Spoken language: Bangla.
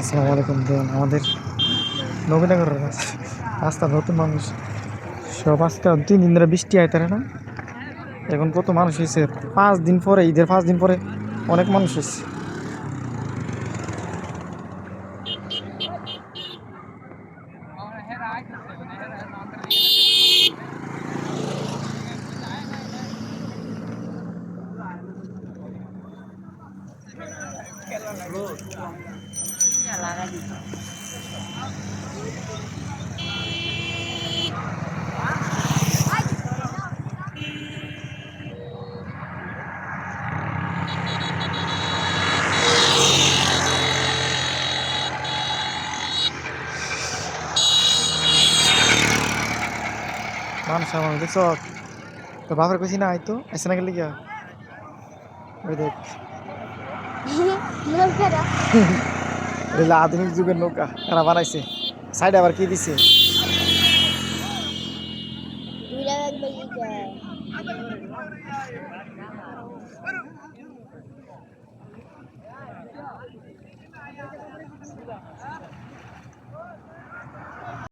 আসসালামু আলাইকুম দেন আমাদের নবীনগর রাস্তা নতুন মানুষ সব আজকে তিন দিন ধরে বৃষ্টি আয় তারা না এখন কত মানুষ হয়েছে পাঁচ দিন পরে ঈদের পাঁচ দিন পরে অনেক মানুষ হয়েছে Yeah. Mam sama besok ke pabrik mesin itu, esnya kali ya. Udah. নৌকা রে এলাতনি যুবকের নৌকা কারা বানাইছে সাইড আবার কি দিছে দুই লাগ বলি যায়